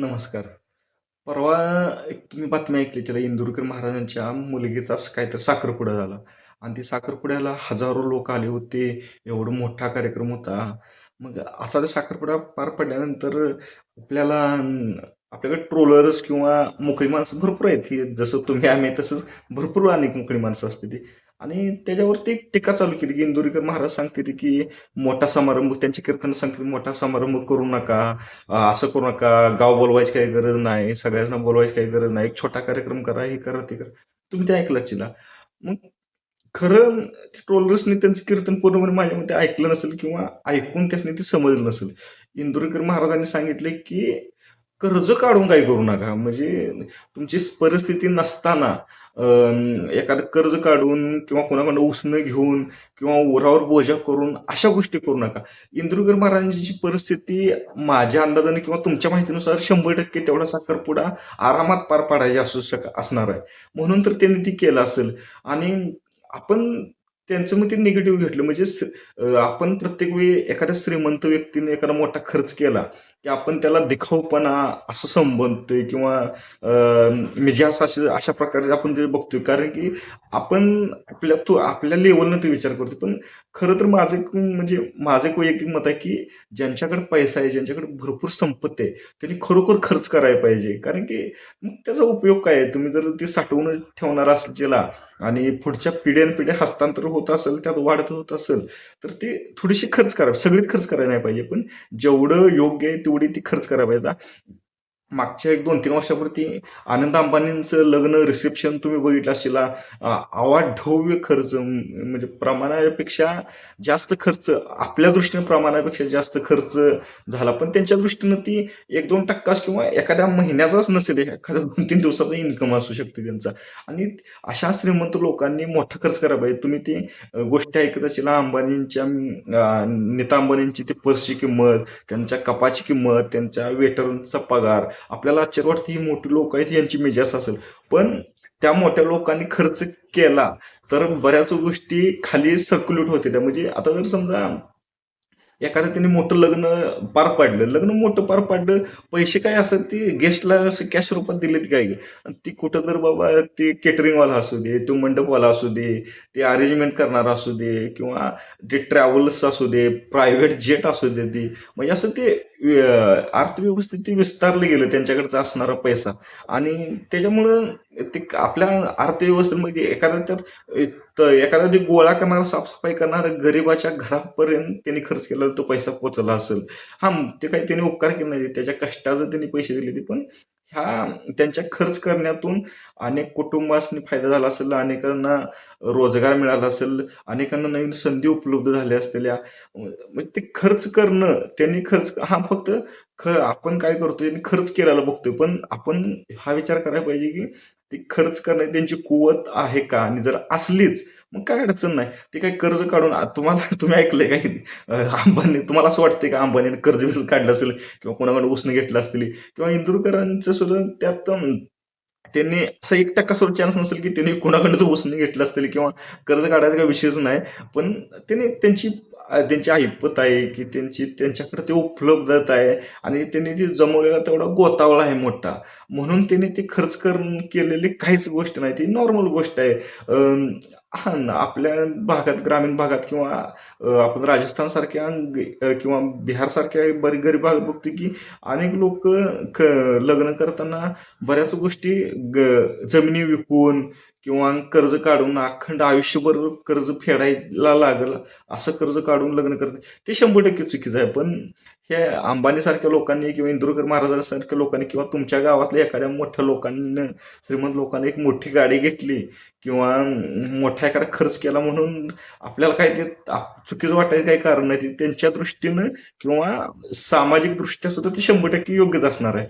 नमस्कार. परवा एक तुम्ही बातमी ऐकली त्याला इंदुरकर महाराजांच्या मुलगीचा असं काहीतरी साखरपुडा झाला आणि ते साखरपुड्याला हजारो लोक आले होते. एवढा मोठा कार्यक्रम होता. मग असा ते साखरपुडा पार पडल्यानंतर आपल्याला अं, आपल्याकडे ट्रोलर्स किंवा मोकळी माणसं भरपूर आहेत. ही जसं तुम्ही आम्ही तसंच भरपूर अनेक मोकळी माणसं असते ती आणि त्याच्यावरती एक टीका चालू केली, की इंदुरीकर महाराज सांगतील की मोठा समारंभ त्यांचे कीर्तन सांगतील मोठा समारंभ करू नका. असं करू नका, गाव बोलवायची काही गरज नाही, सगळ्यांना बोलवायची काही गरज नाही. एक छोटा कार्यक्रम करा, हे करा, ते करा. तुम्ही ते ऐकलं चिला मग खरं ट्रोलर्सनी त्यांचं कीर्तन पूर्णपणे माझ्या मते ऐकलं नसेल किंवा ऐकून त्यासनी ते समजलं नसेल. इंदुरीकर महाराजांनी सांगितले, की कर्ज काढून काही करू नका. म्हणजे तुमची परिस्थिती नसताना एखादं कर्ज काढून किंवा कोणाकडनं उसणं घेऊन किंवा उरावर बोजा करून अशा गोष्टी करू नका. इंद्रुगर महाराजांची परिस्थिती माझ्या अंदाजाने किंवा तुमच्या माहितीनुसार 100% तेवढा साखरपुडा आरामात पार पाडायचा असू शक असणार आहे. म्हणून तर त्यांनी ती केलं असेल आणि आपण त्यांचं मग ते निगेटिव्ह घेतलं. म्हणजे आपण प्रत्येक वेळी एखाद्या श्रीमंत व्यक्तीने एखादा मोठा खर्च केला, की आपण त्याला दिखाऊपणा असं संबंधतोय किंवा मिजास म्हणजे असं अशा अशा प्रकारे आपण ते बघतोय. कारण की आपण आपल्या तो आपल्या लेवलनं ते विचार करतो. पण खरं तर माझं एक म्हणजे माझं एक वैयक्तिक मत आहे, की ज्यांच्याकडे पैसा आहे, ज्यांच्याकडे भरपूर संपत्ती आहे, त्यांनी खरोखर खर्च करायला पाहिजे. कारण की मग त्याचा उपयोग काय आहे? तुम्ही जर ते साठवूनच ठेवणार असचीला आणि पुढच्या पिढ्यानपिढ्या हस्तांतर होत असेल, त्यात वाढत होत असेल, तर ते थोडीशी खर्च करा. सगळीच खर्च करायला नाही पाहिजे. पण जेवढं योग्य आहे तेवढी ती खर्च करायला पाहिजे. मागच्या एक 2-3 वर्षापूर्वी आनंद अंबानींचं लग्न रिसेप्शन तुम्ही बघितलं असशीला. आवाढव्य अवाढव्य खर्च म्हणजे प्रमाणापेक्षा जास्त खर्च आपल्या दृष्टीने प्रमाणापेक्षा जास्त खर्च झाला. पण त्यांच्या दृष्टीनं ती 1-2% किंवा एखाद्या महिन्याचाच नसेल, एखाद्या 2-3 दिवसाचा इन्कम असू शकते त्यांचा आणि अशा श्रीमंत लोकांनी मोठा खर्च करायला पाहिजे. तुम्ही ती गोष्टी ऐकत असशीला अंबानींच्या नीता अंबानींची ती पर्सची किंमत, त्यांच्या कपाची किंमत, त्यांच्या वेटरचा पगार. आपल्याला आश्चर्य वाटतं ही मोठी लोक आहेत यांची मेजाज असेल. पण त्या मोठ्या लोकांनी खर्च केला, तर बऱ्याच गोष्टी खाली सर्क्युलेट होते म्हणजे आता जर समजा एखादं त्यांनी मोठं लग्न पार पाडलं. लग्न मोठं पार पाडलं. पैसे काय असं ते गेस्टला असं कॅश रूपात दिलेत काय आणि ती कुठं तर बाबा ते केटरिंगवाला असू दे, तो मंडपवाला असू दे, ते अरेंजमेंट करणारा असू दे किंवा ते ट्रॅव्हल्स असू दे, प्रायव्हेट जेट असू दे ती. म्हणजे असं ते अर्थव्यवस्थेत ते विस्तारलं गेलं त्यांच्याकडचा असणारा पैसा आणि त्याच्यामुळं ते आपल्या अर्थव्यवस्थेमध्ये एखादा त्यात तर एखादा ते गोळा करणारा, साफसफाई करणारा गरिबाच्या घरापर्यंत त्यांनी खर्च केला तो पैसा पोचला असेल. हा ते काही त्यांनी उपकार केले नाही. त्याच्या कष्टाचं त्यांनी पैसे दिले ते. पण ह्या त्यांच्या खर्च करण्यातून अनेक कुटुंबासनी फायदा झाला असेल, अनेकांना रोजगार मिळाला असेल, अनेकांना नवीन संधी उपलब्ध झाल्या असलेल्या. म्हणजे ते खर्च करणं, त्यांनी खर्च हा फक्त ख आपण काय करतोय आणि खर्च केलेला बघतोय. पण आपण हा विचार करायला पाहिजे, की ते खर्च करण्याची त्यांची कुवत आहे का? आणि जर असलीच, मग काय अडचण नाही. ते काय कर्ज काढून तुम्हाला तुम्ही ऐकलंय काय अंबानी तुम्हाला असं वाटतंय का अंबानीने कर्ज-बिर्ज काढलं असेल किंवा कोणाकडे उसने घेतलं असतील किंवा इंदुरकरांचं सुद्धा त्यात त्यांनी असा एक टक्का सुद्धा चान्स नसेल, की त्यांनी कोणाकडे तो उसने घेतलं असतील किंवा कर्ज काढायचा काही विषयच नाही. पण त्यांनी त्यांची त्यांची ऐपत आहे, की त्यांची त्यांच्याकडे ते उपलब्धता आहे आणि त्यांनी जे जमवलेला तेवढा गोतावळा आहे मोठा. म्हणून त्यांनी ते खर्च करून केलेली काहीच गोष्ट नाही. ती नॉर्मल गोष्ट आहे. हां आपल्या भागात, ग्रामीण भागात किंवा आपण राजस्थानसारख्या किंवा बिहारसारख्या बरी गरीब भागात बघतो, की अनेक लोक क लग्न करताना बऱ्याच गोष्टी ग जमिनी विकून किंवा कर्ज काढून अखंड आयुष्यभर कर्ज फेडायला लागेल असं कर्ज काढून लग्न करते ते 100% चुकीचं आहे. पण हे अंबानीसारख्या लोकांनी किंवा इंदुरकर महाराजांसारख्या लोकांनी किंवा तुमच्या गावातल्या एखाद्या मोठ्या लोकांनी, श्रीमंत लोकांनी एक मोठी गाडी घेतली किंवा मोठा एखादा खर्च केला म्हणून आपल्याला काय ते आप चुकीचं वाटायचं काही कारण नाही. ते त्यांच्या दृष्टीनं किंवा सामाजिकदृष्ट्या सुद्धा ते 100% योग्यच असणार आहे.